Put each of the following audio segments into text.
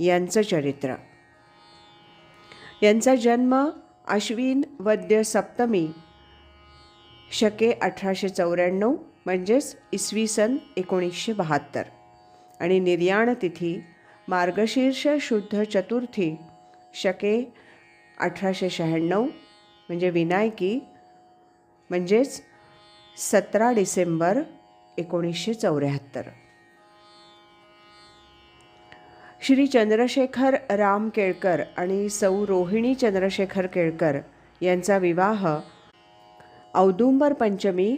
यांचं चरित्र. यांचा जन्म अश्विन वद्य सप्तमी शके अठराशे चौऱ्याण्णव म्हणजेच इसवी सन एकोणीसशे बहात्तर. आणि निर्याण तिथी मार्गशीर्ष शुद्ध चतुर्थी शके अठराशे शहाण्णव म्हणजे विनायकी म्हणजेच सतरा डिसेंबर एकोणीसशे चौऱ्याहत्तर. श्री चंद्रशेखर राम केळकर आणि सौ रोहिणी चंद्रशेखर केळकर यांचा विवाह औदुंबर पंचमी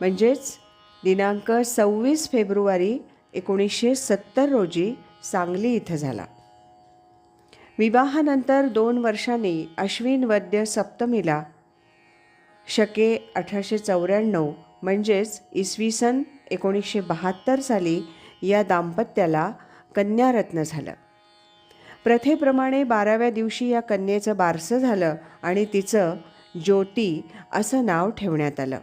म्हणजेच दिनांक सव्वीस फेब्रुवारी एकोणीसशे सत्तर रोजी सांगली इथं झाला. विवाहानंतर दोन वर्षांनी अश्विन वद्य सप्तमीला शके अठराशे चौऱ्याण्णव म्हणजेच इसवी सन एकोणीसशे बहात्तर साली या दाम्पत्याला कन्यारत्न झालं. प्रथेप्रमाणे बाराव्या दिवशी या कन्येचं बारसं झालं आणि तिचं ज्योती असं नाव ठेवण्यात आलं.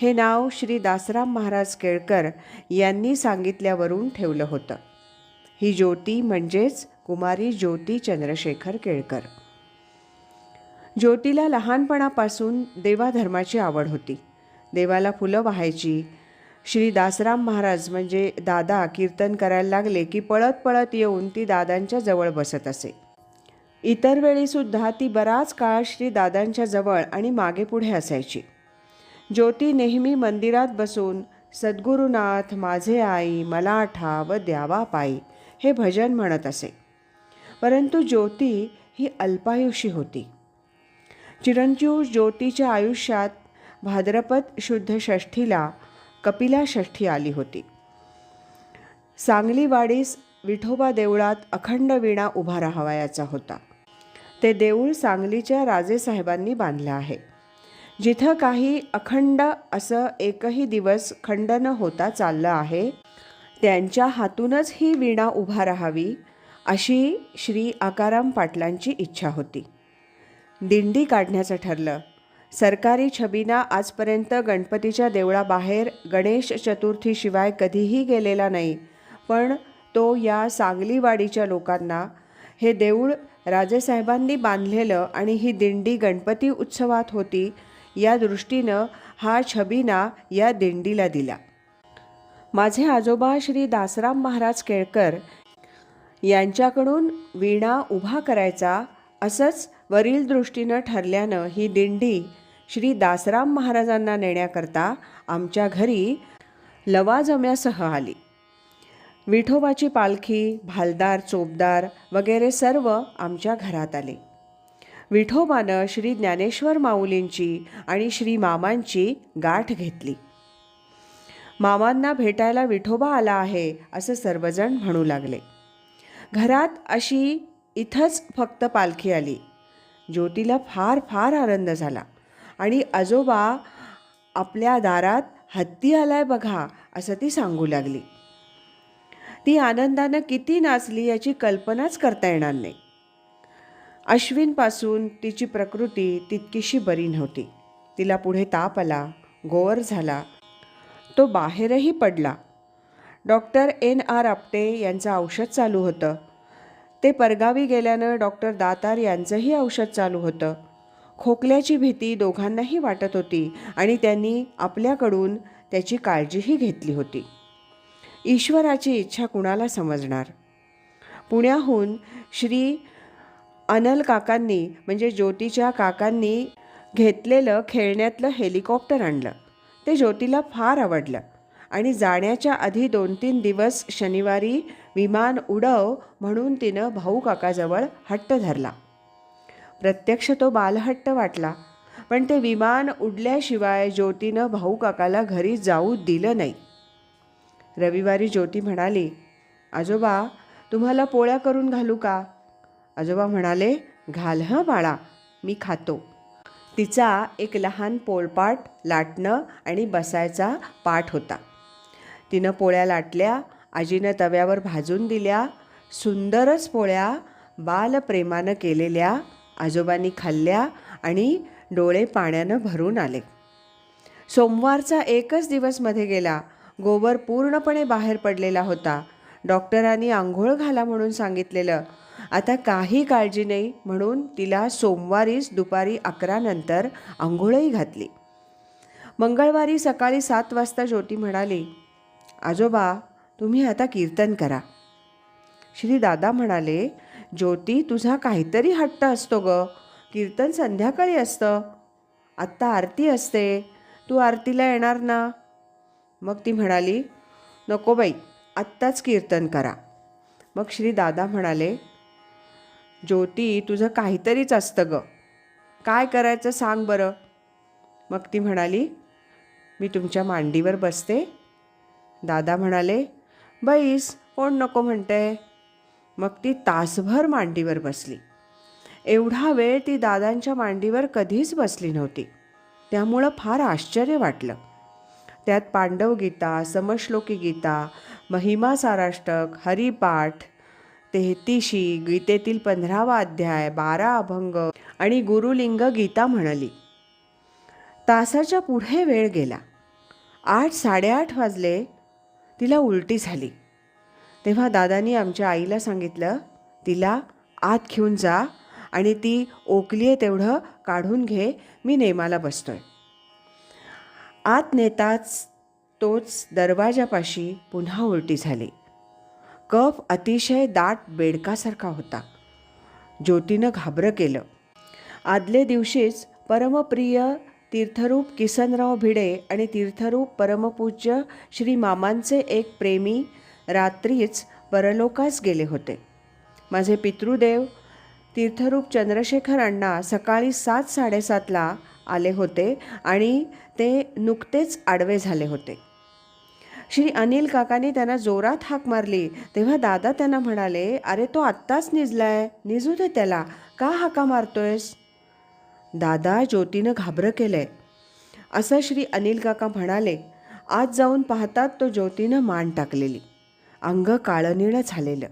हे नाव श्री दासराम महाराज केळकर यांनी सांगितल्यावरून ठेवलं होतं. ही ज्योती म्हणजेच कुमारी ज्योती चंद्रशेखर केळकर. ज्योतीला लहानपणापासून देवाधर्माची आवड होती. देवाला फुलं वाहायची श्री दासराम महाराज म्हणजे दादा कीर्तन करायला लागले की पळत पळत येऊन ती दादांच्या जवळ बसत असे. इतर वेळीसुद्धा ती बराच काळ श्री दादांच्या जवळ आणि मागे पुढे असायची. ज्योती नेहमी मंदिरात बसून सद्गुरुनाथ माझे आई मला आठा व द्यावा पायी हे भजन म्हणत असे. परंतु ज्योती ही अल्पायुषी होती. चिरंजीव ज्योतीच्या आयुष्यात भाद्रपद शुद्ध षष्ठीला कपिला षष्ठी आली होती. सांगलीवाडीस विठोबा देवळात अखंड विणा उभा राहावयाचा होता. ते देऊळ सांगलीच्या राजेसाहेबांनी बांधलं आहे. जिथं काही अखंड असं एकही दिवस खंड न होता चाललं आहे त्यांच्या हातूनच ही विणा उभा राहावी अशी श्री आकाराम पाटलांची इच्छा होती. दिंडी काढण्याचं ठरलं. सरकारी छबीना आजपर्यंत गणपतीच्या देवळाबाहेर गणेश चतुर्थीशिवाय कधीही गेलेला नाही. पण तो या सांगलीवाडीच्या लोकांना हे देऊळ राजेसाहेबांनी बांधलेलं आणि ही दिंडी गणपती उत्सवात होती या दृष्टीनं हा छबीना या दिंडीला दिला. माझे आजोबा श्री दासराम महाराज केळकर यांच्याकडून विणा उभा करायचा असंच वरील दृष्टीनं ठरल्यानं ही दिंडी श्री दासराम महाराजांना नेण्याकरता आमच्या घरी लवाजम्यासह आली. विठोबाची पालखी भालदार चोपदार वगैरे सर्व आमच्या घरात आले. विठोबानं श्री ज्ञानेश्वर माऊलींची आणि श्री मामांची गाठ घेतली. मामांना भेटायला विठोबा आला आहे असं सर्वजण म्हणू लागले. घरात अशी इथंच फक्त पालखी आली. ज्योतीला फार फार आनंद झाला. आणि आजोबा आपल्या दारात हत्ती आलाय बघा असं ती सांगू लागली. ती आनंदानं किती नाचली याची कल्पनाच करता येणार नाही. अश्विनपासून तिची प्रकृती तितकीशी बरी नव्हती. तिला पुढे ताप आला गोवर झाला. तो बाहेरही पडला. डॉक्टर एन आर आपटे यांचं औषध चालू होतं. ते परगावी गेल्यानं डॉक्टर दातार यांचंही औषध चालू होतं. खोकल्याची भीती दोघांनाही वाटत होती आणि त्यांनी आपल्याकडून त्याची काळजीही घेतली होती. ईश्वराची इच्छा कुणाला समजणार? पुण्याहून श्री अनल काकांनी म्हणजे ज्योतीच्या काकांनी घेतलेलं खेळण्यातलं हेलिकॉप्टर आणलं. ते ज्योतीला फार आवडलं आणि जाण्याच्या आधी दोन तीन दिवस शनिवारी विमान उडव म्हणून तिनं भाऊ काकाजवळ हट्ट धरला. प्रत्यक्ष तो बालहट्ट वाटला. पण ते विमान उडल्याशिवाय ज्योतीनं भाऊ काकाला घरी जाऊ दिलं नाही. रविवारी ज्योती म्हणाली आजोबा तुम्हाला पोळ्या करून घालू का? आजोबा म्हणाले घाल हं बाळा मी खातो. तिचा एक लहान पोळपाट लाटणं आणि बसायचा पाठ होता. तिनं पोळ्या लाटल्या आजीनं तव्यावर भाजून दिल्या सुंदरच पोळ्या बालप्रेमानं केलेल्या आजोबांनी खाल्ल्या आणि डोळे पाण्यानं भरून आले. सोमवारचा एकच दिवसमध्ये गेला. गोबर पूर्णपणे बाहेर पडलेला होता. डॉक्टरांनी आंघोळ घाला म्हणून सांगितलेलं. आता काही काळजी नाही म्हणून तिला सोमवारीच दुपारी अकरा नंतर आंघोळही घातली. मंगळवारी सकाळी सात वाजता ज्योती म्हणाली आजोबा तुम्ही आता कीर्तन करा. श्री दादा म्हणाले ज्योती तुझा काहीतरी हट्ट असतो ग. कीर्तन संध्याकाळी असतं. आत्ता आरती असते. तू आरतीला येणार ना? मग ती म्हणाली नको बाई आत्ताच कीर्तन करा. मग श्री दादा म्हणाले ज्योती तुझं काहीतरीच असतं ग. काय करायचं सांग बरं. मग ती म्हणाली मी तुमच्या मांडीवर बसते. दादा म्हणाले बैस कोण नको म्हणते मग ती तासभर मांडीवर बसली. एवढा वेळ ती दादांच्या मांडीवर कधीच बसली नव्हती. त्यामुळं फार आश्चर्य वाटलं. त्यात पांडव गीता समश्लोकी गीता महिमा साराष्टक हरिपाठ तेहतीशी गीतेतील पंधरावा अध्याय बारा अभंग आणि गुरुलिंग गीता म्हणाली. तासाच्या पुढे वेळ गेला. आठ साडेआठ वाजले. तिला उलटी झाली. तेव्हा दादानी आमच्या आईला सांगितलं तिला आत घेऊन जा आणि ती ओकली आहे तेवढं काढून घे मी नेमाला बसतो आहे आत नेताच तोच दरवाजापाशी पुन्हा उलटी झाली. कफ अतिशय दाट बेडकासारखा होता. ज्योतीनं घाबरं केलं. आदले दिवशीच परमप्रिय तीर्थरूप किसनराव भिडे आणि तीर्थरूप परमपूज्य श्री मामांचे एक प्रेमी रात्रीच परलोकास गेले होते. माझे पितृदेव तीर्थरूप चंद्रशेखर अण्णा सकाळी सात साडेसातला आले होते आणि ते नुकतेच आडवे झाले होते. श्री अनिल काकांनी त्यांना जोरात हाक मारली. तेव्हा दादा त्यांना म्हणाले अरे तो आत्ताच निजलाय. निजू दे त्याला. का हाका मारतोयस? दादा ज्योतीनं घाबरं केलंय असं श्री अनिल काका म्हणाले. आज जाऊन पाहतात तो ज्योतीनं मान टाकलेली. अंग काळनिळं झालेलं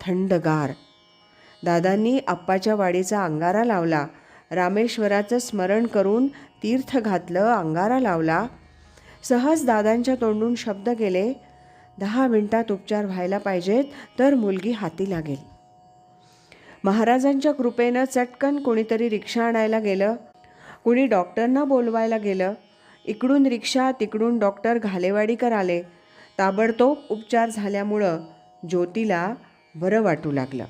थंडगार. दादांनी आप्पाच्या वाडीचा अंगारा लावला. रामेश्वराचं स्मरण करून तीर्थ घातलं अंगारा लावला. सहज दादांच्या तोंडून शब्द गेले दहा मिनिटात उपचार व्हायला पाहिजेत तर मुलगी हाती लागेल. महाराजांच्या कृपेनं चटकन कोणीतरी रिक्षा आणायला गेलं कुणी डॉक्टरना बोलवायला गेलं. इकडून रिक्षा तिकडून डॉक्टर घालेवाडीकर आले. ताबडतोब उपचार झाल्यामुळं ज्योतीला बरं वाटू लागलं.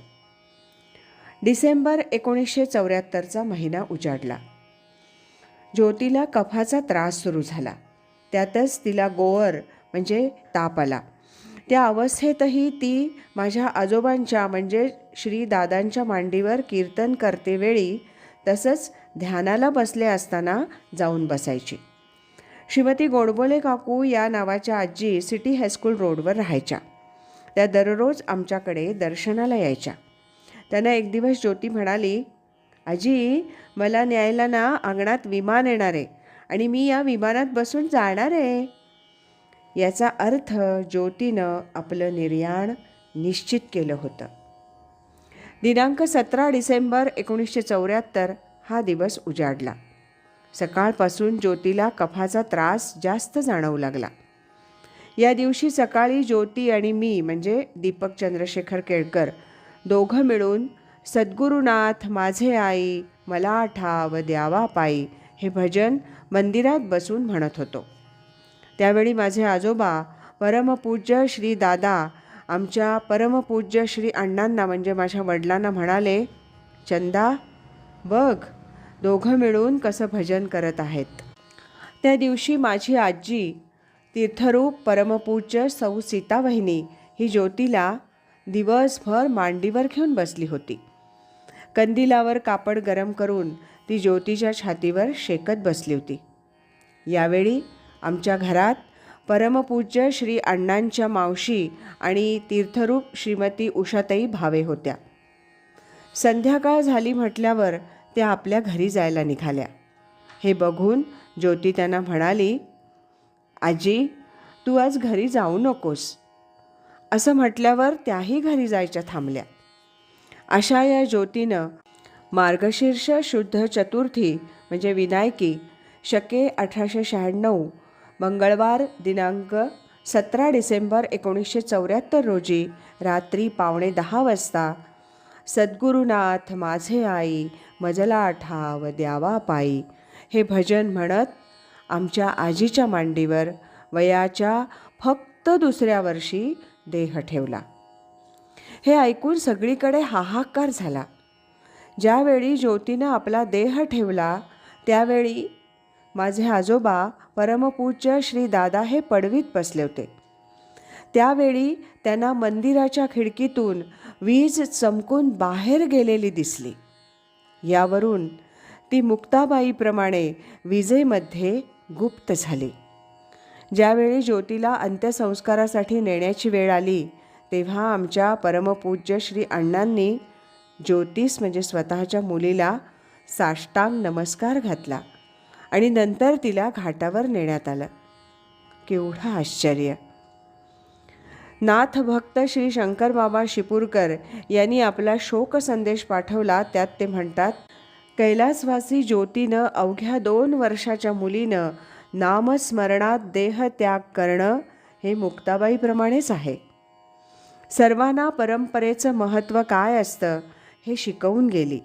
डिसेंबर एकोणीसशे चौऱ्याहत्तरचा महिना उजाडला. ज्योतीला कफाचा त्रास सुरू झाला. त्यातच तिला गोवर म्हणजे ताप आला. त्या अवस्थेतही ती माझ्या आजोबांच्या म्हणजे श्री दादांच्या मांडीवर कीर्तन करतेवेळी तसंच ध्यानाला बसले असताना जाऊन बसायची. श्रीमती गोडबोले काकू या नावाच्या आजी सिटी हायस्कूल रोडवर राहायच्या. त्या दररोज आमच्याकडे दर्शनाला यायच्या. त्यांना एक दिवस ज्योती म्हणाली आजी मला न्यायला ना अंगणात विमान येणार आहे आणि मी या विमानात बसून जाणार आहे. याचा अर्थ ज्योतीनं आपलं निर्याण निश्चित केलं होतं. दिनांक सतरा डिसेंबर एकोणीसशे चौऱ्याहत्तर हा दिवस उजाडला. सकाळपासून ज्योतीला कफाचा त्रास जास्त जाणवू लागला. या दिवशी सकाळी ज्योती आणि मी म्हणजे दीपक चंद्रशेखर केळकर दोघं मिळून सद्गुरुनाथ माझे आई मला ठाव द्यावा पायी हे भजन मंदिरात बसून म्हणत होतो. त्यावेळी माझे आजोबा परमपूज्य श्री दादा आमच्या परमपूज्य श्री अण्णांना म्हणजे माझ्या वडिलांना म्हणाले चंदा बघ दोघं मिळून कसं भजन करत आहेत. त्या दिवशी माझी आजी तीर्थरूप परमपूज्य सौ सीतावहिनी ही ज्योतीला दिवसभर मांडीवर घेऊन बसली होती. कंदिलावर कापड गरम करून ती ज्योतीच्या छातीवर शेकत बसली होती. यावेळी आमच्या घरात परमपूज्य श्री अण्णांच्या मावशी आणि तीर्थरूप श्रीमती उषाताई भावे होत्या. संध्याकाळ झाली म्हटल्यावर त्या आपल्या घरी जायला निघाल्या. हे बघून ज्योती त्यांना म्हणाली आजी तू आज घरी जाऊ नकोस. असं म्हटल्यावर त्याही घरी जायच्या थांबल्या. अशा या ज्योतीनं मार्गशीर्ष शुद्ध चतुर्थी म्हणजे विनायकी शके अठराशे शहाण्णव मंगळवार दिनांक सतरा डिसेंबर एकोणीसशे चौऱ्याहत्तर रोजी रात्री पावणे दहा वाजता सद्गुरुनाथ माझे आई मजला ठाव द्यावा पायी. हे भजन म्हणत आमच्या आजीच्या मांडीवर वयाच्या फक्त दुसऱ्या वर्षी देह ठेवला. हे ऐकून सगळीकडे हाहाकार झाला. ज्यावेळी ज्योतीनं आपला देह ठेवला त्यावेळी माझे आजोबा परमपूज्य श्री दादा हे पडवीत बसले होते. त्यावेळी त्यांना मंदिराच्या खिडकीतून वीज चमकून बाहेर गेलेली दिसली. यावरून ती मुक्ताबाईप्रमाणे विजेमध्ये गुप्त झाली. ज्यावेळी ज्योतीला अंत्यसंस्कारासाठी नेण्याची वेळ आली तेव्हा आमच्या परमपूज्य श्री अण्णांनी ज्योतिष म्हणजे स्वतःच्या मुलीला साष्टांग नमस्कार घातला आणि नंतर तिला घाटावर नेण्यात आलं. केवढं आश्चर्य! नाथ भक्त श्री शंकरबाबा शिपूरकर यांनी आपला शोक संदेश पाठवला त्यात ते म्हणतात कैलासवासी ज्योतीनं अवघ्या दोन वर्षाच्या मुलीनं नामस्मरणात देह त्याग करणं हे मुक्ताबाईप्रमाणेच आहे. सर्वांना परंपरेचं महत्त्व काय असतं हे शिकवून गेली.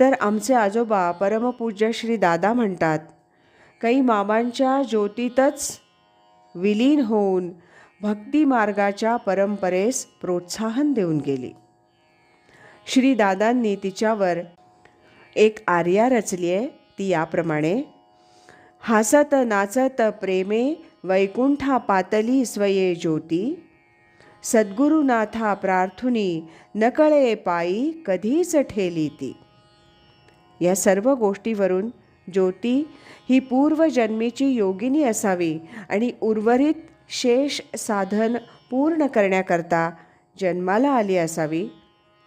तर आमचे आजोबा परमपूज्य श्री दादा म्हणतात काही मामांच्या ज्योतीतच विलीन होऊन भक्ती मार्गाच्या परंपरेस प्रोत्साहन देऊन गेली. श्री दादांनी तिच्यावर एक आर्या रचली आहे. ती याप्रमाणे हसत नाचत प्रेमे वैकुंठा पातली स्वये ज्योती सद्गुरुनाथा प्रार्थुनी नकळे पायी कधीच ठेली ती. या सर्व गोष्टीवरून ज्योती ही पूर्वजन्मीची योगिनी असावी आणि उर्वरित शेष साधन पूर्ण करण्याकरता जन्माला आली असावी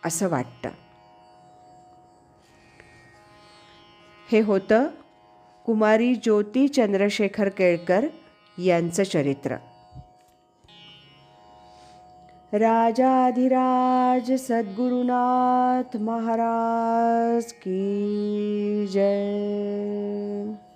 असं वाटतं. हे होतं कुमारी ज्योती चंद्रशेखर केळकर यांचं चरित्र. राजाधिराज सद्गुरुनाथ महाराज की जय.